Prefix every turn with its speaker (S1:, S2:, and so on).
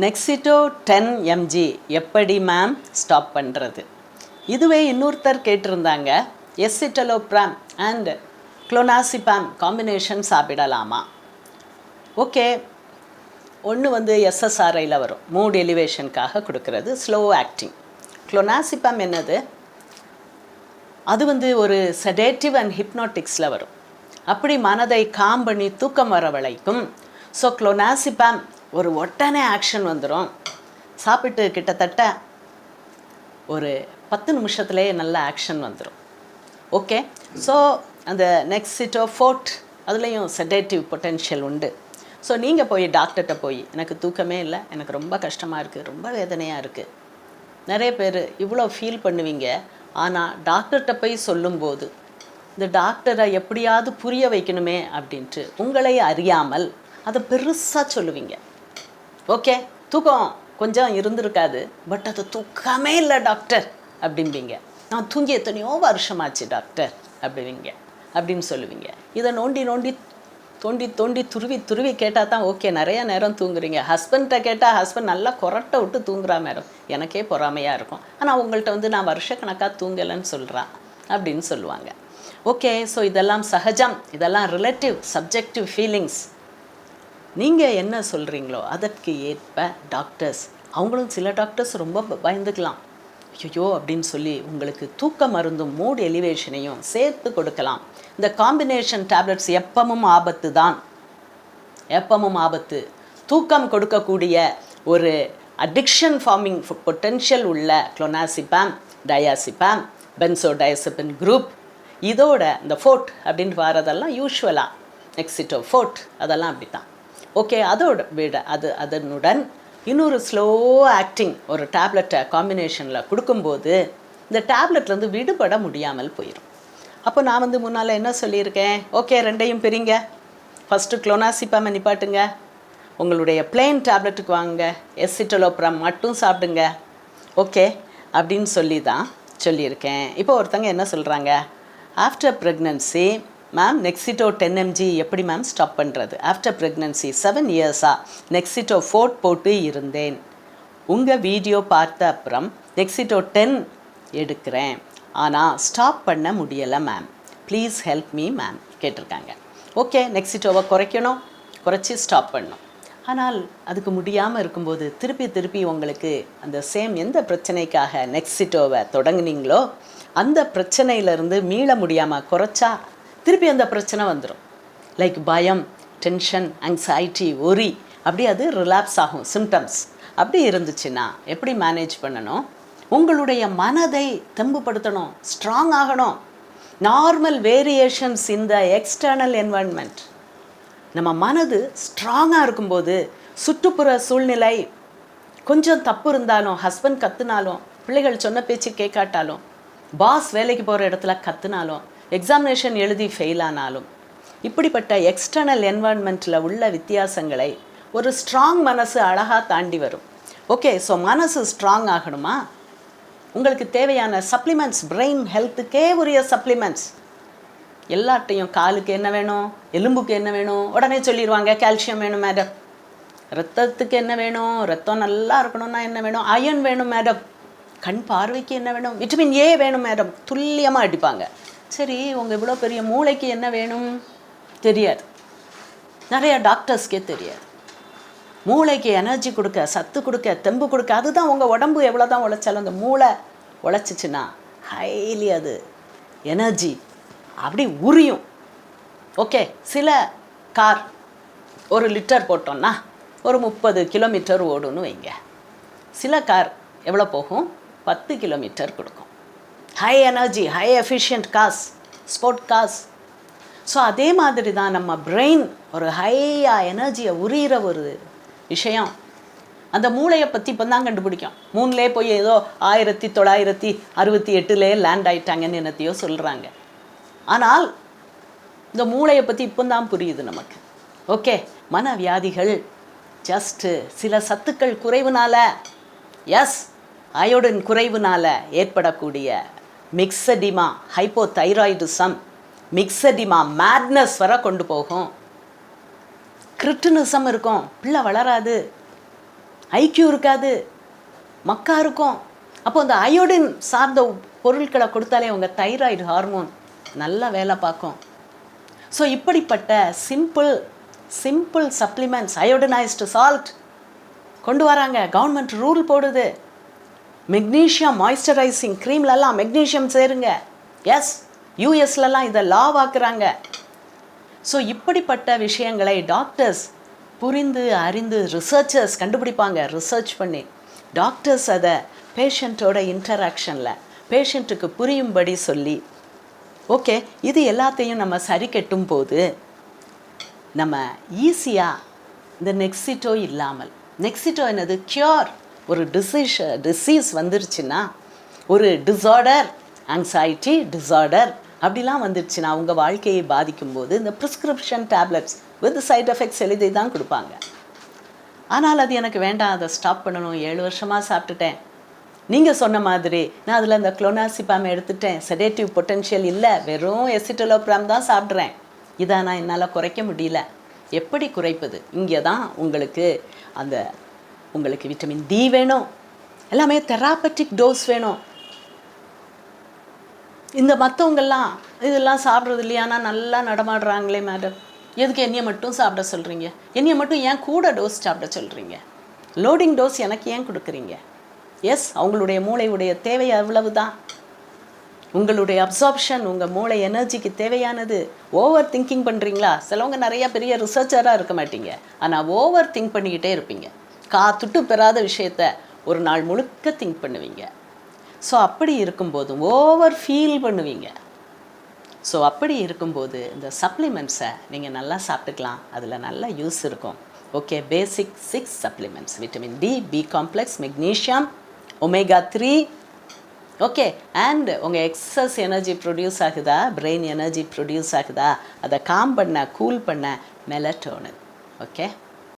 S1: Nexito ten MG எப்படி ma'am stop பண்ணுறது இதுவே இன்னொருத்தர் கேட்டிருந்தாங்க. எஸ்சிட்டலோப்ராம் அண்ட் குளோனாசிபாம் காம்பினேஷன் சாப்பிடலாமா? ஓகே ஒன்று வந்து எஸ்எஸ்ஆர்ஐயில் வரும். மூட் எலிவேஷனுக்காக கொடுக்கறது. ஸ்லோ ஆக்டிங் குளோனாசிபாம் என்னது? அது வந்து ஒரு செடேட்டிவ் அண்ட் ஹிப்னாட்டிக்ஸில் வரும். அப்படி மனதை காம் பண்ணி தூக்கம் வரவழைக்கும் ஸோ குளோனாசிபாம் ஒரு ஒட்டனே ஆக்ஷன் வந்துடும் சாப்பிட்டு கிட்டத்தட்ட ஒரு பத்து நிமிஷத்துலேயே நல்ல ஆக்ஷன் வந்துடும் ஓகே ஸோ அந்த நெக்ஸ்ட் சிட்டோ ஃபோர்ட் அதுலேயும் செடேட்டிவ் பொட்டென்ஷியல் உண்டு. ஸோ நீங்கள் போய் டாக்டர்கிட்ட போய் எனக்கு தூக்கமே இல்லை எனக்கு ரொம்ப கஷ்டமாக இருக்குது ரொம்ப வேதனையாக இருக்குது நிறைய பேர் இவ்வளோ ஃபீல் பண்ணுவீங்க. ஆனால் டாக்டர்கிட்ட போய் சொல்லும்போது இந்த டாக்டரை எப்படியாவது புரிய வைக்கணுமே அப்படின்ட்டு உங்களை அறியாமல் அதை பெருசாக சொல்லுவீங்க. ஓகே தூக்கம் கொஞ்சம் இருந்திருக்காது பட் அது தூக்கமே இல்லை டாக்டர் அப்படிம்பீங்க. நான் தூங்கி எத்தனையோ வருஷமாச்சு டாக்டர் அப்படிவீங்க அப்படின்னு சொல்லுவீங்க. இதை நோண்டி நோண்டி தோண்டி தோண்டி துருவி துருவி கேட்டால் தான் ஓகே நிறைய நேரம் தூங்குறீங்க. ஹஸ்பண்ட்டை கேட்டால் ஹஸ்பண்ட் நல்லா கொரட்டை விட்டு தூங்குறா மேடம். எனக்கே பொறாமையாக இருக்கும். ஆனால் உங்கள்கிட்ட வந்து நான் வருஷக்கணக்காக தூங்கலைன்னு சொல்கிறான் அப்படின்னு சொல்லுவாங்க. ஓகே ஸோ இதெல்லாம் சகஜம். இதெல்லாம் ரிலேட்டிவ் சப்ஜெக்டிவ் ஃபீலிங்ஸ் நீங்கள் என்ன சொல்கிறீங்களோ அதற்கு ஏற்ப டாக்டர்ஸ் அவங்களும் சில டாக்டர்ஸ் ரொம்ப பயந்துக்கலாம். ஐயோ அப்படின்னு சொல்லி உங்களுக்கு தூக்க மருந்தும் மூட் எலிவேஷனையும் சேர்த்து கொடுக்கலாம். இந்த காம்பினேஷன் டேப்லெட்ஸ் எப்பவும் ஆபத்து தான். எப்பவும் ஆபத்து. தூக்கம் கொடுக்கக்கூடிய ஒரு அடிக்ஷன் ஃபார்மிங் பொட்டென்ஷியல் உள்ள குளோனாசிபாம் டயாசிபாம் பென்சோடயசபின் குரூப் இதோட இந்த ஃபோர்ட் அப்படின்ட்டு வரதெல்லாம் யூஸ்வலாக எக்ஸிட்டோ ஃபோர்ட் அதெல்லாம் அப்படி தான் ஓகே அதோட விட அது அதனுடன் இன்னொரு ஸ்லோ ஆக்டிங் ஒரு டேப்லெட்டை காம்பினேஷனில் கொடுக்கும்போது இந்த டேப்லெட்லேருந்து விடுபட முடியாமல் போயிடும் அப்போ நான் வந்து முன்னால் என்ன சொல்லியிருக்கேன்? ஓகே ரெண்டையும் பிரிங்க. ஃபஸ்ட்டு குளோனாசிப்பாமை நிப்பாட்டுங்க. உங்களுடைய பிளெயின் டேப்லெட்டுக்கு வாங்க எஸ்சிட்டலோப்ரம் மட்டும் சாப்பிடுங்க. ஓகே அப்படின்னு சொல்லி தான் சொல்லியிருக்கேன். இப்போ ஒருத்தங்க என்ன சொல்கிறாங்க after pregnancy ma'am Nexito ten M எப்படி மேம் ஸ்டாப் பண்ணுறது ஆஃப்டர் ப்ரெக்னன்சி செவன் இயர்ஸாக நெக்ஸிட்டோ ஃபோர்ட் போட்டு இருந்தேன். உங்கள் வீடியோ பார்த்த அப்புறம் நெக்ஸிட்டோ டென் எடுக்கிறேன். ஆனால் ஸ்டாப் பண்ண முடியலை ma'am please help me ma'am கேட்டிருக்காங்க. ஓகே நெக்ஸிட்டோவை குறைக்கணும். குறைச்சி ஸ்டாப் பண்ணும். ஆனால் அதுக்கு முடியாமல் இருக்கும்போது திருப்பி திருப்பி உங்களுக்கு அந்த சேம் எந்த பிரச்சனைக்காக நெக்ஸிட்டோவை தொடங்குனீங்களோ அந்த பிரச்சனையிலேருந்து மீள முடியாமல் குறைச்சா திருப்பி அந்த பிரச்சனை வந்துடும் லைக் பயம் டென்ஷன் anxiety ஒரி அப்படி அது ரிலாப்ஸ் ஆகும் சிம்டம்ஸ் அப்படி இருந்துச்சுன்னா எப்படி மேனேஜ் பண்ணணும்? உங்களுடைய மனதை தெம்புபடுத்தணும் ஸ்ட்ராங் ஆகணும். Normal variations in the external environment நம்ம மனது ஸ்ட்ராங்காக இருக்கும்போது சுற்றுப்புற சூழ்நிலை கொஞ்சம் தப்பு இருந்தாலும் ஹஸ்பண்ட் கத்துனாலும் பிள்ளைகள் சொன்ன பேச்சு கேட்காட்டாலும் பாஸ் வேலைக்கு போகிற இடத்துல கத்துனாலும் எக்ஸாமினேஷன் எழுதி ஃபெயில் ஆனாலும் இப்படிப்பட்ட எக்ஸ்டர்னல் என்வான்மெண்ட்டில் உள்ள வித்தியாசங்களை ஒரு ஸ்ட்ராங் மனசு அழகாக தாண்டி வரும். ஓகே ஸோ மனசு ஸ்ட்ராங் ஆகணுமா? உங்களுக்கு தேவையான சப்ளிமெண்ட்ஸ் பிரெயின் ஹெல்த்துக்கே உரிய சப்ளிமெண்ட்ஸ் எல்லாட்டையும் காலுக்கு என்ன வேணும்? எலும்புக்கு என்ன வேணும்? உடனே சொல்லிடுவாங்க கால்சியம் வேணும் மேடம் ரத்தத்துக்கு என்ன வேணும்? ரத்தம் நல்லா இருக்கணும்னா என்ன வேணும்? அயன் வேணும் மேடம் கண் பார்வைக்கு என்ன வேணும்? விட்டமின் ஏ வேணும் மேடம் துல்லியமாக அடிப்பாங்க. சரி உங்கள் இவ்வளோ பெரிய மூளைக்கு என்ன வேணும்? தெரியாது. நிறைய டாக்டர்ஸ்க்கே தெரியாது. மூளைக்கு எனர்ஜி கொடுக்க சத்து கொடுக்க தெம்பு கொடுக்க அதுதான் உங்கள் உடம்பு எவ்வளோ தான் உழைச்சாலும் அந்த மூளை உழைச்சிச்சின்னா ஹைலி அது எனர்ஜி அப்படி உரியும். ஓகே சில கார் ஒரு லிட்டர் போட்டோன்னா ஒரு முப்பது கிலோமீட்டர் ஓடுன்னு வைங்க. சில கார் எவ்வளோ போகும்? பத்து கிலோமீட்டர் கொடுக்கும். High energy high efficient gas sport gas so அதே மாதிரி தான் நம்ம பிரெயின் ஒரு ஹையாக எனர்ஜியை உரியிற ஒரு விஷயம். அந்த மூளையை பற்றி இப்போ தான் கண்டுபிடிக்கும். மூணுலே போய் ஏதோ ஆயிரத்தி தொள்ளாயிரத்தி அறுபத்தி எட்டுலேயே லேண்ட் ஆயிட்டாங்கன்னு என்னத்தையோ சொல்கிறாங்க ஆனால் இந்த மூளையை பற்றி இப்போ தான் புரியுது நமக்கு. ஓகே மனவியாதிகள் ஜஸ்ட்டு சில சத்துக்கள் குறைவுனால எஸ் அயோடின் குறைவுனால ஏற்படக்கூடிய மிக்சடிமா ஹைப்போதைராய்டிசம் மிக்சடிமா மேட்னஸ் வர கொண்டு போகும். கிரிட்டினிசம் இருக்கும். பிள்ளை வளராது. ஐக்கியூ இருக்காது. மக்கா இருக்கும். அப்போ அந்த அயோடின் சார்ந்த பொருட்களை கொடுத்தாலே உங்கள் தைராய்டு ஹார்மோன் நல்லா வேலை பார்க்கும். ஸோ இப்படிப்பட்ட simple simple supplements iodised salt கொண்டு வராங்க. கவர்மெண்ட் ரூல் போடுது. மெக்னீஷியம் மாய்ஸ்சரைசிங் க்ரீம்லலாம் மெக்னீஷியம் சேருங்க. எஸ் யூஎஸ்லலாம் இதை லாவாக்குறாங்க. ஸோ இப்படிப்பட்ட விஷயங்களை டாக்டர்ஸ் புரிந்து அறிந்து ரிசர்ச்சர்ஸ் கண்டுபிடிப்பாங்க. ரிசர்ச் பண்ணி டாக்டர்ஸ் அதை பேஷண்ட்டோட இன்டராக்ஷனில் பேஷண்ட்டுக்கு புரியும்படி சொல்லி. ஓகே இது எல்லாத்தையும் நம்ம சரி கட்டும் போது நம்ம ஈஸியாக இந்த நெக்ஸிட்டோ இல்லாமல் நெக்ஸிட்டோ என்னது? க்யூர் ஒரு டிசீஸ் டிசீஸ் வந்துருச்சுன்னா ஒரு டிஸார்டர் ஆங்ஸைட்டி டிஸார்டர் அப்படிலாம் வந்துருச்சுன்னா உங்கள் வாழ்க்கையை பாதிக்கும்போது இந்த prescription tablets with side effects எழுதி தான் கொடுப்பாங்க. ஆனால் அது எனக்கு வேண்டாம் அதை ஸ்டாப் பண்ணணும் ஏழு வருஷமாக சாப்பிட்டுட்டேன். நீங்கள் சொன்ன மாதிரி நான் அதில் இந்த குளோனாசிபாம் எடுத்துட்டேன் செடேட்டிவ் பொட்டென்ஷியல் இல்லை வெறும் எசிட்டலோப்ராம் தான் சாப்பிட்றேன். இதை நான் என்னால் குறைக்க முடியல. எப்படி குறைப்பது? இங்கே தான் உங்களுக்கு அந்த உங்களுக்கு விட்டமின் டி வேணும். எல்லாமே தெராப்பட்டிக் டோஸ் வேணும். இந்த மற்றவங்கெல்லாம் இதெல்லாம் சாப்பிட்றது இல்லையானா நல்லா நடமாடுறாங்களே மேடம் எதுக்கு என்னையை மட்டும் சாப்பிட சொல்கிறீங்க என்னையை மட்டும் ஏன் கூட டோஸ் சாப்பிட சொல்கிறீங்க லோடிங் டோஸ் எனக்கு ஏன் கொடுக்குறீங்க? எஸ் அவங்களுடைய மூளையுடைய தேவை அவ்வளவு தான் உங்களுடைய அப்சார்ப்ஷன் உங்கள் மூளை எனர்ஜிக்கு தேவையானது. ஓவர் திங்கிங் பண்ணுறீங்களா சிலவங்க நிறைய பெரிய ரிசர்ச்சராக இருக்க மாட்டீங்க. ஆனால் ஓவர் திங்க் பண்ணிக்கிட்டே இருப்பீங்க. காத்துட்டு பெறாத விஷயத்த ஒரு நாள் முழுக்க திங்க் பண்ணுவீங்க. ஸோ அப்படி இருக்கும்போது ஓவர் ஃபீல் பண்ணுவீங்க. ஸோ அப்படி இருக்கும்போது இந்த சப்ளிமெண்ட்ஸை நீங்கள் நல்லா சாப்பிட்டுக்கலாம். அதில் நல்லா யூஸ் இருக்கும். Okay basic six supplements vitamin D B complex magnesium omega three okay and உங்கள் எக்ஸஸ் எனர்ஜி ப்ரொடியூஸ் ஆகுதா? பிரெயின் எனர்ஜி ப்ரொடியூஸ் ஆகுதா? அதை காம் பண்ண கூல் பண்ண மெலட்டோனு ஓகே